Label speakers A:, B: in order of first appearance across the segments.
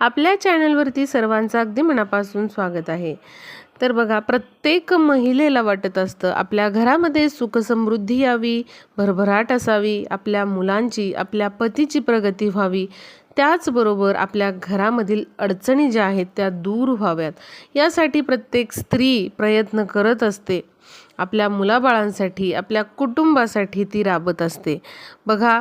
A: आपल्या चॅनलवरती सर्वांचं अगदी मनापासून स्वागत आहे. तर बघा प्रत्येक महिलेला वाटत असतं आपल्या घरामध्ये सुखसमृद्धी यावी भरभराट असावी आपल्या मुलांची आपल्या पतीची प्रगती व्हावी. त्याचबरोबर आपल्या घरामधील अडचणी ज्या आहेत त्या दूर व्हाव्यात. यासाठी प्रत्येक स्त्री प्रयत्न करत असते. आपल्या मुलाबाळांसाठी आपल्या कुटुंबासाठी ती राबत असते. बघा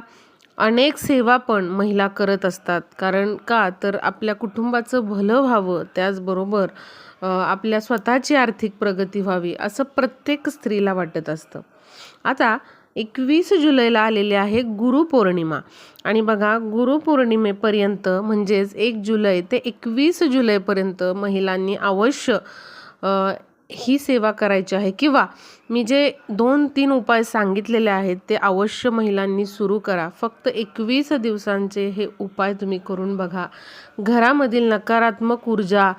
A: अनेक सेवा पण महिला करत असतात. कारण का? तर आपल्या कुटुंबाचं भलं व्हावं त्याचबरोबर आपल्या स्वतःची आर्थिक प्रगती व्हावी असं प्रत्येक स्त्रीला वाटत असतं. आता एकवीस जुलैला आलेली आहे गुरुपौर्णिमा आणि बघा गुरुपौर्णिमेपर्यंत म्हणजेच एक जुलै ते एकवीस जुलैपर्यंत महिलांनी अवश्य ही सेवा करायची आहे किंवा मी जे दोन तीन उपाय सांगितलेले आहेत ते अवश्य महिलांनी सुरू करा. फक्त एकवीस दिवसांचे हे उपाय तुम्ही करून बघा. घरामधील नकारात्मक ऊर्जा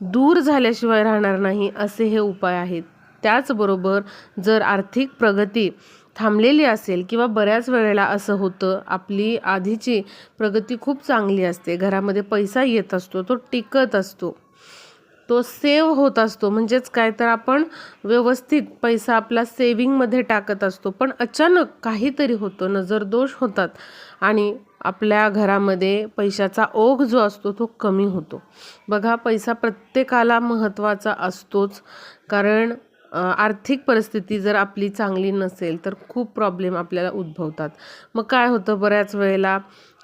A: दूर झाल्याशिवाय राहणार नाही असे हे उपाय आहेत. त्याचबरोबर जर आर्थिक प्रगती थांबलेली असेल किंवा बऱ्याच वेळेला असं होतं आपली आधीची प्रगती खूप चांगली असते. घरामध्ये पैसा येत असतो तो टिकत असतो. तो सेव्ह होत असतो. म्हणजेच काय तर आपण व्यवस्थित पैसा आपला सेविंगमध्ये टाकत असतो. पण अचानक काहीतरी होतं नजरदोष होतात आणि आपल्या घरामध्ये पैशाचा ओघ जो असतो तो कमी होतो. बघा पैसा प्रत्येकाला महत्त्वाचा असतोच. कारण आर्थिक परिस्थिती जर आपली चांगली नसेल तर खूप प्रॉब्लेम आपल्याला उद्भवतात. मग काय होतं? बऱ्याच वेळेला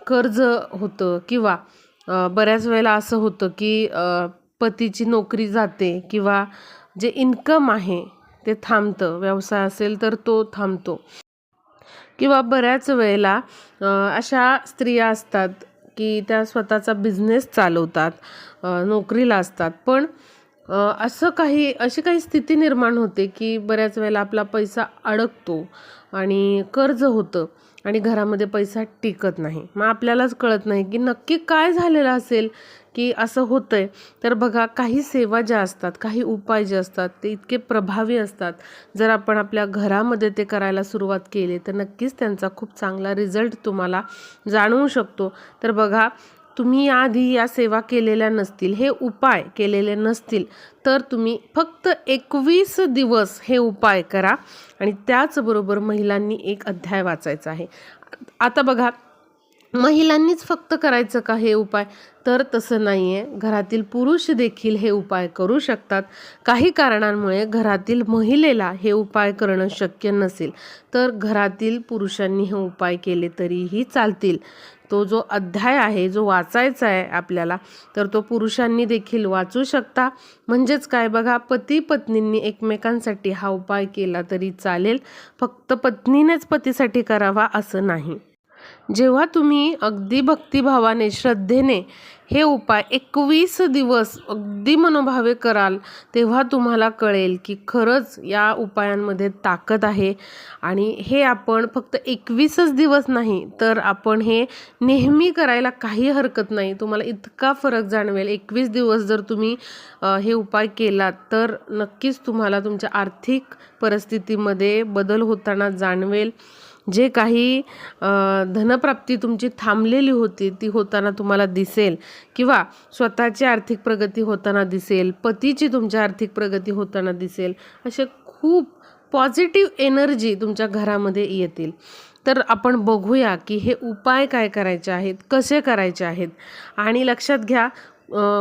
A: कर्ज होतं किंवा बऱ्याच वेळेला असं होतं की पतीची नोकरी जाते किंवा जे इन्कम आहे ते थांबतं. व्यवसाय असेल तर तो थांबतो. किंवा बऱ्याच वेळेला अशा स्त्रिया असतात की त्या स्वतःचा बिझनेस चालवतात नोकरीला असतात. पण असं काही अशी काही स्थिती निर्माण होते की बऱ्याच वेळेला आपला पैसा अडकतो आणि कर्ज होतं आणि घरामध्ये पैसा टिकत नाही. मग आपल्यालाच कळत नाही की नक्की काय झालेलं असेल की असं होतं आहे तर बघा काही सेवा ज्या असतात काही उपाय जे असतात ते इतके प्रभावी असतात. जर आपण आपल्या घरामध्ये ते करायला सुरुवात केली तर नक्कीच त्यांचा खूप चांगला रिझल्ट तुम्हाला जाणवू शकतो. तर बघा तुम्ही याआधी या सेवा केलेल्या नसतील हे उपाय केलेले नसतील तर तुम्ही फक्त एकवीस दिवस हे उपाय करा. आणि त्याचबरोबर महिलांनी एक अध्याय वाचायचा आहे. आता बघा महिलांनीच फक्त करायचं का हे उपाय? तर तसं नाही आहे घरातील पुरुष देखील हे उपाय करू शकतात. काही कारणांमुळे घरातील महिलेला हे उपाय करणं शक्य नसेल. तर घरातील पुरुषांनी हे उपाय केले तरीही चालतील. तो जो अध्याय आहे जो वाचायचा आहे आपल्याला तर तो पुरुषांनी देखील वाचू शकता. म्हणजेच काय? बघा पती पत्नींनी एकमेकांसाठी हा उपाय केला तरी चालेल. फक्त पत्नीनेच पतीसाठी करावा असं नाही. जेव्हा तुम्ही अगदी भक्तिभावाने श्रद्धेने हे उपाय एकवीस दिवस अगदी मनोभावे कराल तेव्हा तुम्हाला कळेल की खरंच या उपायांमध्ये ताकद आहे. आणि हे आपण फक्त एकवीसच दिवस नाही तर आपण हे नेहमी करायला काही हरकत नाही. तुम्हाला इतका फरक जाणवेल. एकवीस दिवस जर तुम्ही हे उपाय केलात तर नक्कीच तुम्हाला तुमच्या आर्थिक परिस्थितीमध्ये बदल होताना जाणवेल. जे काही धनप्राप्ती तुमची थांबलेली होती ती होताना तुम्हाला दिसेल. किंवा स्वतःची आर्थिक प्रगती होताना दिसेल पतीची तुमच्या आर्थिक प्रगती होताना दिसेल असे खूप पॉझिटिव्ह एनर्जी तुमच्या घरामध्ये येतील. तर आपण बघूया की हे उपाय काय करायचे आहेत कसे करायचे आहेत? आणि लक्षात घ्या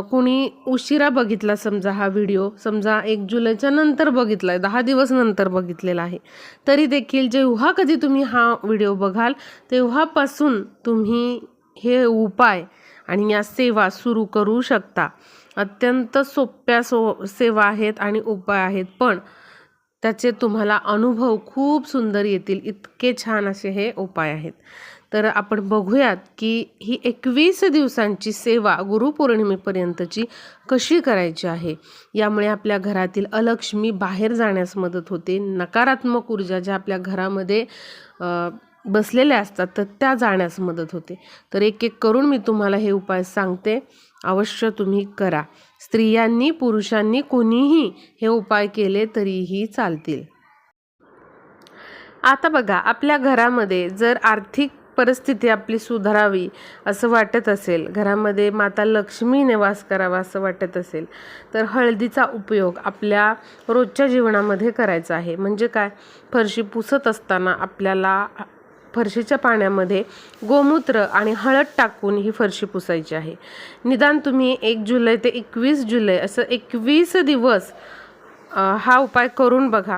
A: कोणी उशिरा बघितला समजा हा व्हिडिओ समजा एक जुलैच्या नंतर बघितला आहे दहा दिवस नंतर बघितलेला आहे. तरी देखील जेव्हा कधी तुम्ही हा व्हिडिओ बघाल तेव्हापासून तुम्ही हे उपाय आणि या सेवा सुरू करू शकता. अत्यंत सोप्या सो सेवा आहेत आणि उपाय आहेत. पण त्याचे तुम्हाला अनुभव खूप सुंदर येतील. इतके छान असे हे उपाय आहेत. तर आपण बघूयात की ही एकवीस दिवसांची सेवा गुरुपौर्णिमेपर्यंतची कशी करायची आहे? यामुळे आपल्या घरातील अलक्ष्मी बाहेर जाण्यास मदत होते. नकारात्मक ऊर्जा ज्या आपल्या घरामध्ये बसलेल्या असतात तर त्या जाण्यास मदत होते. तर एक एक करून मी तुम्हाला हे उपाय सांगते. अवश्य तुम्ही करा. स्त्रियांनी पुरुषांनी कोणीही हे उपाय केले तरीही चालतील. आता बघा आपल्या घरामध्ये जर आर्थिक परिस्थिती आपली सुधारावी असं वाटत असेल घरामध्ये माता लक्ष्मीने वास करावा असं वाटत असेल तर हळदीचा उपयोग आपल्या रोजच्या जीवनामध्ये करायचा आहे. म्हणजे काय? फरशी पुसत असताना आपल्याला फरशीच्या पाण्यामध्ये गोमूत्र आणि हळद टाकून ही फरशी पुसायची आहे. निदान तुम्ही एक जुलै ते एकवीस जुलै असं एकवीस दिवस हा उपाय करून बघा.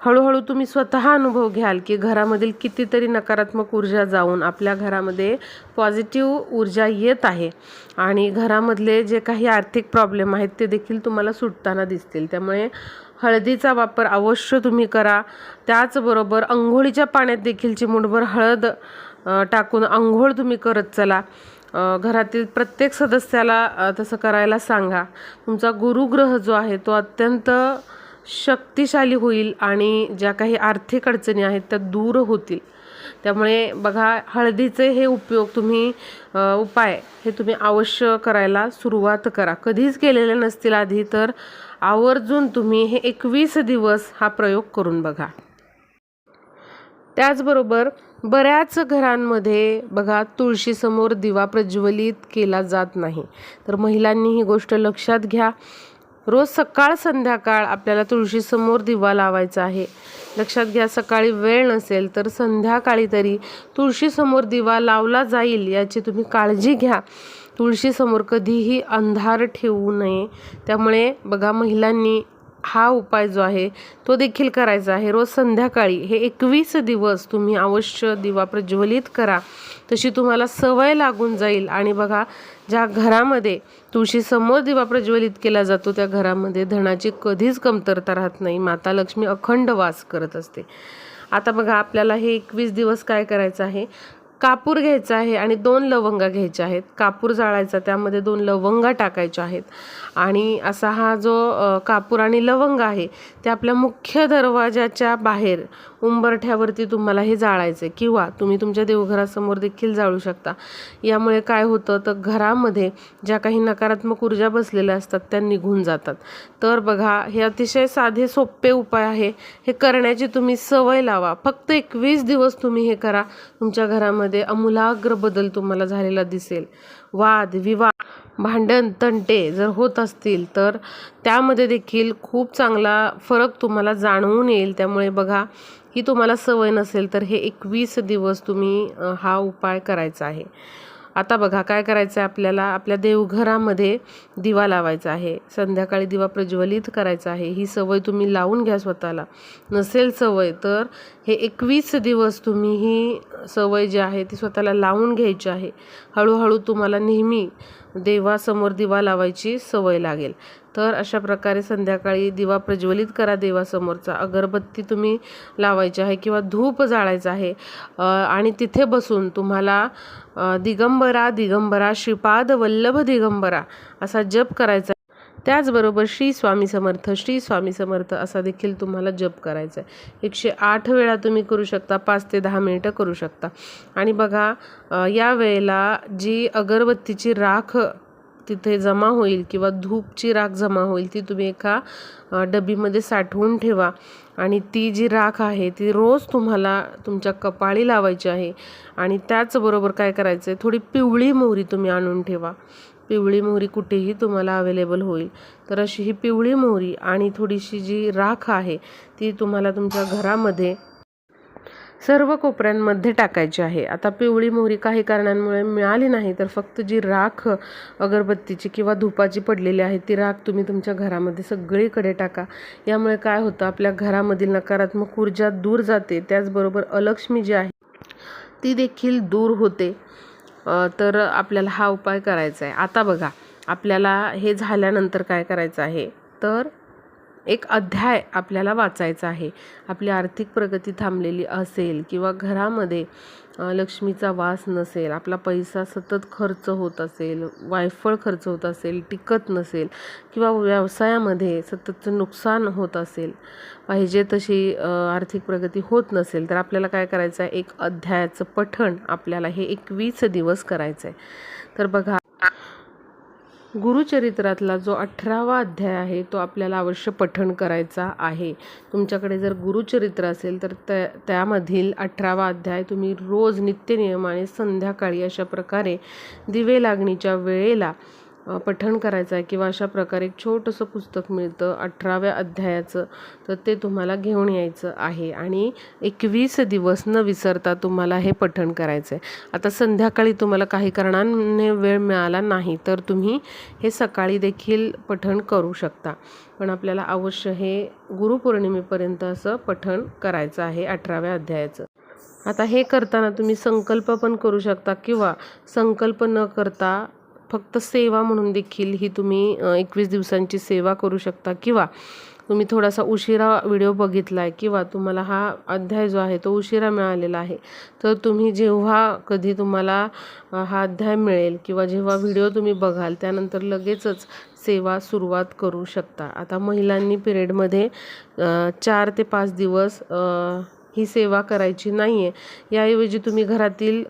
A: हळूहळू तुम्ही स्वतः अनुभव घ्याल की घरामधील कितीतरी नकारात्मक ऊर्जा जाऊन आपल्या घरामध्ये पॉझिटिव्ह ऊर्जा येत आहे आणि घरामधले जे काही आर्थिक प्रॉब्लेम आहेत ते देखील तुम्हाला सुटताना दिसतील. त्यामुळे हळदीचा वापर अवश्य तुम्ही करा. त्याचबरोबर अंघोळीच्या पाण्यात देखील चिमूटभर हळद टाकून आंघोळ तुम्ही करत चला. घरातील प्रत्येक सदस्याला तसं करायला सांगा. तुमचा गुरुग्रह जो आहे तो अत्यंत शक्तिशाली होईल आणि ज्या काही आर्थिक अडचणी आहेत त्या दूर होतील. त्यामुळे बघा हळदीचे हे उपयोग तुम्ही उपाय हे तुम्ही अवश्य करायला सुरुवात करा. कधीच केलेले नसतील आधी तर आवर्जून तुम्ही हे एकवीस दिवस हा प्रयोग करून बघा. त्याचबरोबर बऱ्याच घरांमध्ये बघा तुळशीसमोर दिवा प्रज्वलित केला जात नाही. तर महिलांनी ही गोष्ट लक्षात घ्या. रोज सकाळ संध्याकाळ आपल्याला तुळशीसमोर दिवा लावायचा आहे. लक्षात घ्या सकाळी वेळ नसेल तर संध्याकाळी तरी तुळशीसमोर दिवा लावला जाईल याची तुम्ही काळजी घ्या. तुळशीसमोर कधीही अंधार ठेवू नये. त्यामुळे बघा महिलांनी हा उपाय जो आहे तो देखील करायचा आहे. रोज संध्याकाळी हे एकवीस दिवस तुम्ही अवश्य दिवा प्रज्वलित करा. तशी तुम्हाला सवय लागून जाईल. आणि बघा ज्या घरामध्ये तुळशीसमोर दिवा प्रज्वलित केला जातो त्या घरामध्ये धनाची कधीच कमतरता राहत नाही. माता लक्ष्मी अखंड वास करत असते. आता बघा आपल्याला हे एकवीस दिवस काय करायचं आहे? कापूर घ्यायचा आहे आणि दोन लवंगा घ्यायच्या आहेत. कापूर जाळायचा त्यामध्ये दोन लवंगा टाकायच्या आहेत. आणि असा हा जो कापूर आणि लवंग आहे ते आपल्या मुख्य दरवाजाच्या बाहेर उंबरठ्यावरती तुम्हाला हे जाळायचं आहे किंवा तुम्ही तुमच्या देवघरासमोर देखील जाळू शकता. यामुळे काय होतं तर घरामध्ये ज्या काही नकारात्मक ऊर्जा बसलेल्या असतात त्या निघून जातात. तर बघा हे अतिशय साधे सोपे उपाय आहे. हे करण्याची तुम्ही सवय लावा. फक्त एकवीस दिवस तुम्ही हे करा. तुमच्या घरामध्ये अमूलाग्र बदल तुम्हाला झालेला दिसेल. वाद विवाद भांडण तंटे जर होत असतील तर त्यामध्ये देखील खूप चांगला फरक तुम्हाला जाणवून येईल. त्यामुळे बघा ही तुम्हाला सवय नसेल तर हे एकवीस दिवस तुम्ही हा उपाय करायचा आहे. आता बघा काय करायचं आहे आपल्याला? आपल्या देवघरामध्ये दिवा लावायचा आहे. संध्याकाळी दिवा प्रज्वलित करायचा आहे. ही सवय तुम्ही लावून घ्या स्वतःला. नसेल सवय तर हे एकवीस दिवस तुम्ही ही सवय जी आहे ती स्वतःला लावून घ्यायची आहे. हळूहळू तुम्हाला नेहमी देवासमोर दिवा लावायची सवय लागेल. तर अशा प्रकारे संध्याकाळी दिवा प्रज्वलित करा देवासमोरचा. अगरबत्ती तुम्ही लावायची आहे किंवा धूप जाळायचा आहे आणि तिथे बसून तुम्हाला दिगंबरा दिगंबरा श्रीपाद वल्लभ दिगंबरा असा जप करायचा त्याचबरोबर श्री स्वामी समर्थ श्री स्वामी समर्थ असा देखील तुम्हाला जप करायचा आहे. एकशे आठ वेळा तुम्ही करू शकता पाच ते दहा मिनिटं करू शकता. आणि बघा या वेळेला जी अगरबत्तीची राख तिथे जमा होईल किंवा धूपची राख जमा होईल ती तुम्ही एका डबीमध्ये साठवून ठेवा. आणि ती जी राख आहे ती रोज तुम्हाला तुमच्या कपाळी लावायची आहे. आणि त्याचबरोबर काय करायचं आहे थोडी पिवळी मोहरी तुम्ही आणून ठेवा. पिवळी मोहरी कुठेही तुम्हाला अवेलेबल होईल. तर अशी ही पिवळी मोहरी आणि थोडीशी जी राख आहे ती तुम्हाला तुमच्या घरामध्ये सर्व कोपऱ्यांमध्ये टाकायची आहे. आता पिवळी मोहरी काही कारणांमुळे मिळाली नाही तर फक्त जी राख अगरबत्तीची किंवा धुपाची पडलेली आहे ती राख तुम्ही तुमच्या घरामध्ये सगळीकडे टाका. यामुळे काय होतं आपल्या घरामधील नकारात्मक ऊर्जा दूर जाते. त्याचबरोबर अलक्ष्मी जी आहे ती देखील दूर होते. तर आपल्याला हा उपाय करायचा आहे आता बघा आपल्याला हे झाल्यानंतर काय करायचं आहे? तर एक अध्याय आपल्याला वाचायचा आहे. आपली आर्थिक प्रगती थांबलेली असेल किंवा घरामध्ये लक्ष्मीचा वास नसेल आपला पैसा सतत खर्च होत असेल वायफळ खर्च होत असेल टिकत नसेल किंवा व्यवसायामध्ये सततचं नुकसान होत असेल पाहिजे तशी आर्थिक प्रगती होत नसेल तर आपल्याला काय करायचं आहे एक अध्यायाचं पठण आपल्याला हे एकवीस दिवस करायचं आहे तर बघा गुरुचरित्रातला जो अठरावा अध्याय आहे तो आपल्याला अवश्य पठण करायचा आहे. तुमच्याकडे जर गुरुचरित्र असेल तर त्या त्यामधील अठरावा अध्याय तुम्ही रोज नित्यनियमाने संध्याकाळी अशा प्रकारे दिवे लागणीच्या वेळेला पठण करायचं आहे किंवा अशा प्रकारे एक छोटंसं पुस्तक मिळतं अठराव्या अध्यायाचं तर ते तुम्हाला घेऊन यायचं आहे. आणि एकवीस दिवस न विसरता तुम्हाला हे पठण करायचं आहे. आता संध्याकाळी तुम्हाला काही कारणाने वेळ मिळाला नाही तर तुम्ही हे सकाळी देखील पठण करू शकता. पण आपल्याला अवश्य हे गुरुपौर्णिमेपर्यंत असं पठण करायचं आहे अठराव्या अध्यायाचं. आता हे करताना तुम्ही संकल्प पण करू शकता किंवा संकल्प न करता फक्त सेवा म्हणून देखील ही तुम्ही एकवीस दिवसांची सेवा करू शकता. किंवा तुम्ही थोडासा उशिरा व्हिडिओ बघितला आहे किंवा तुम्हाला हा अध्याय जो आहे तो उशिरा मिळालेला आहे तर तुम्ही जेव्हा कधी तुम्हाला हा अध्याय मिळेल किंवा जेव्हा व्हिडिओ तुम्ही बघाल त्यानंतर लगेचच सेवा सुरुवात करू शकता. आता महिलांनी पिरियडमध्ये चार ते पाच दिवस ही सेवा करायची नाही आहे याऐवजी तुम्ही घरातील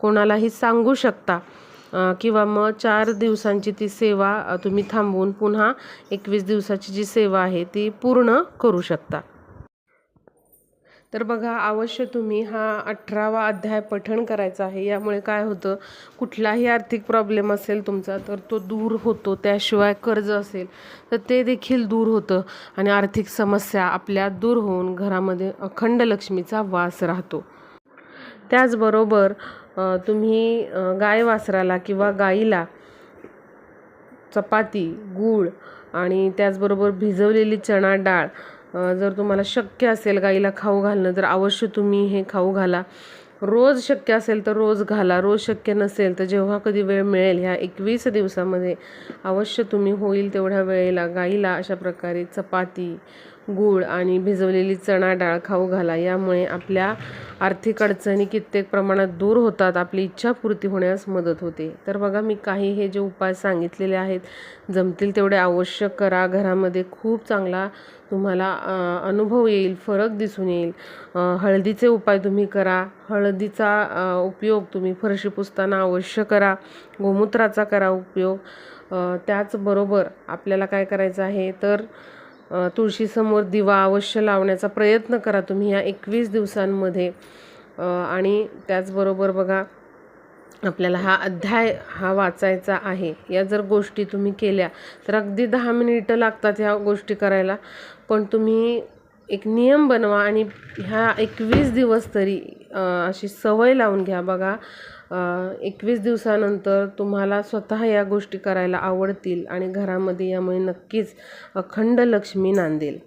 A: कोणालाही सांगू शकता. किंवा मग चार दिवसांची ती सेवा तुम्ही थांबवून पुन्हा एकवीस दिवसाची जी सेवा आहे ती पूर्ण करू शकता. तर बघा अवश्य तुम्ही हा अठरावा अध्याय पठण करायचा आहे. यामुळे काय होतं कुठलाही आर्थिक प्रॉब्लेम असेल तुमचा तर तो दूर होतो. त्याशिवाय कर्ज असेल तर ते देखील दूर होतं आणि आर्थिक समस्या आपल्या दूर होऊन घरामध्ये अखंड लक्ष्मीचा वास राहतो. त्याचबरोबर तुम्ही गाय वासराला किंवा गाईला चपाती गूळ आणि त्याचबरोबर भिजवलेली चणा डाळ जर तुम्हाला शक्य असेल गाईला खाऊ घालणं तर अवश्य तुम्ही हे खाऊ घाला. रोज शक्य असेल तर रोज घाला. रोज शक्य नसेल तर जेव्हा कधी वेळ मिळेल ह्या एकवीस दिवसामध्ये अवश्य तुम्ही होईल तेवढ्या वेळेला गाईला अशा प्रकारे चपाती गूळ आणि भिजवलेली चणा डाळ खाऊ घाला. यामुळे आपल्या आर्थिक अडचणी कित्येक प्रमाणात दूर होतात. आपली इच्छापूर्ती होण्यास मदत होते. तर बघा मी काही हे जे उपाय सांगितलेले आहेत जमतील तेवढे आवश्यक करा. घरामध्ये खूप चांगला तुम्हाला अनुभव येईल फरक दिसून येईल. हळदीचे उपाय तुम्ही करा. हळदीचा उपयोग तुम्ही फरशी पुसताना अवश्य करा. गोमूत्राचा करा उपयोग. त्याचबरोबर आपल्याला काय करायचं आहे? तर तुळशीसमोर दिवा अवश्य लावण्याचा प्रयत्न करा तुम्ही या एकवीस दिवसांमध्ये. आणि त्याचबरोबर बघा आपल्याला हा अध्याय हा वाचायचा आहे. या जर गोष्टी तुम्ही केल्या तर अगदी दहा मिनिटं लागतात ह्या गोष्टी करायला. पण तुम्ही एक नियम बनवा आणि ह्या एकवीस दिवस तरी अशी सवय लावून घ्या. बघा एकवीस दिवसानंतर तुम्हाला स्वतः या गोष्टी करायला आवडतील आणि घरामध्ये यामुळे नक्कीच अखंड लक्ष्मी नांदेल.